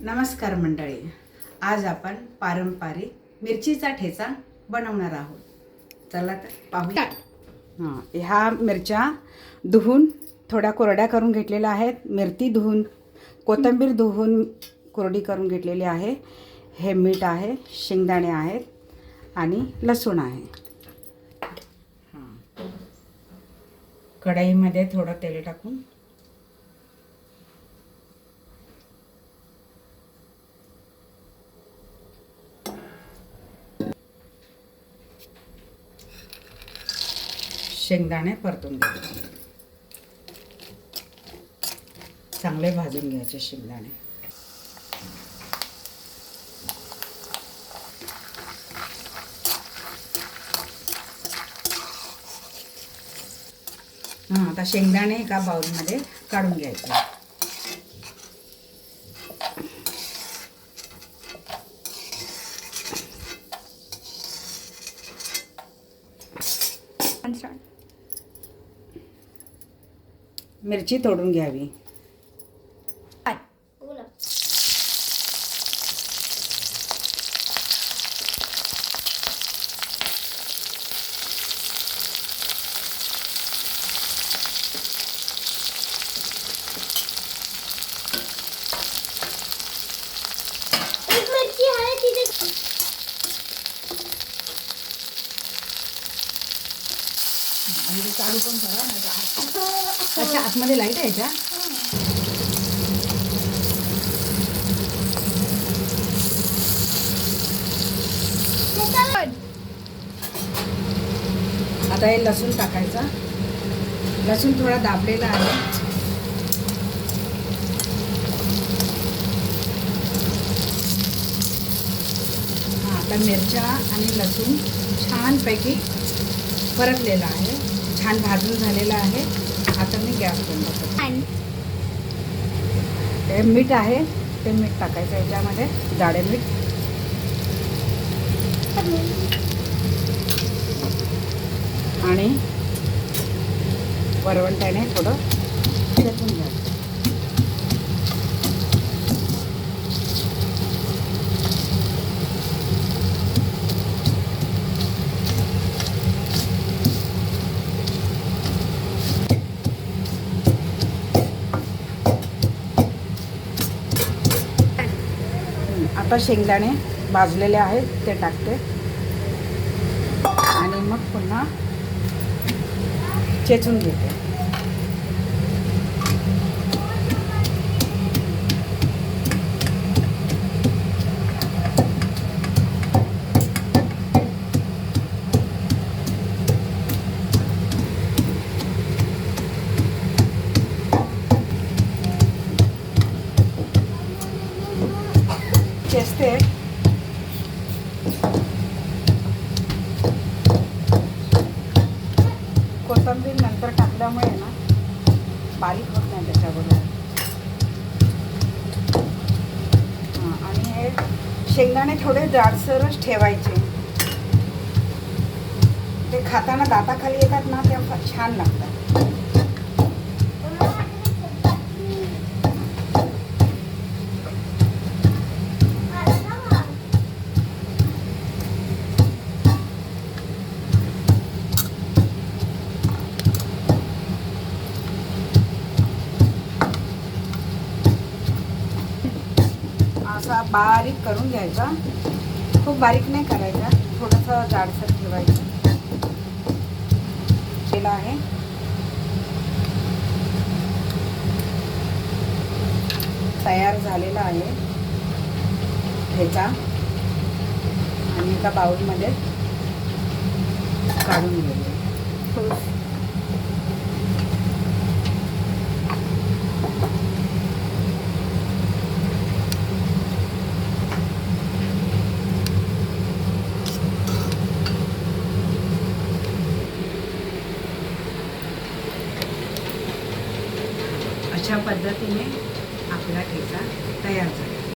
नमस्कार मंडळी. आज आपण पारंपरिक मिरचीचा ठेचा बनवणार आहोत. चला तर पाहूया. हां ह्या मिरच्या धुवून थोड्या कोरड्या करून घेतलेल्या आहेत. मिरची धुवून कोथिंबीर धुवून कोरडी करून घेतलेली आहे. हे मीठ आहे शेंगदाणे आहेत आणि लसूण आहे. हां. कढईमध्ये थोडं तेल टाकून शेंगदाणे परतून घ्यायचे चांगले भाजून घ्यायचे शेंगदाणे. हां आता शेंगदाणे एका बाउलमध्ये काढून घ्यायचे. मिरची तोडून घ्यावी एक मिरची आहे तिथे आणि चालू पण करा नाही अच्छा आतमध्ये लाइट आहे का? आता हे लसूण टाकायचा. लसूण थोडा दाबलेला आहे. आता मिरच्या आणि लसूण छानपैकी परतलेला आहे. छान भाजून झालेला आहे. आता मी गॅस बंद करतो. ते मीठ आहे. ते मीठ टाकायचं याच्यामध्ये. जाडे मीठ. आणि वरवंट्याने थोडं शेकून घ्यायचं हं, आता शेंगदाणे भाजलेले आहेत ते टाकते. आणि मग पुन्हा चेचून घेते. चेचते कोथिंबीर नंतर टाकल्यामुळे ना बारीक होत नाही त्याच्याबरोबर. हां, आणि हे शेंगदाणे थोडे जाडसरच ठेवायचे. ते खाताना दाताखाली येतात ना त्या फार छान लागतात. असा बारीक करून घ्यायचा. खूप बारीक नाही करायचा थोडंसं जाडसर ठेवायचं. केला आहे. तयार झालेला आहे ह्याचा. आणि एका बाउलमध्ये काढून घेऊया. हो. अशा पद्धतीने आपला ठेचा तयार झाला.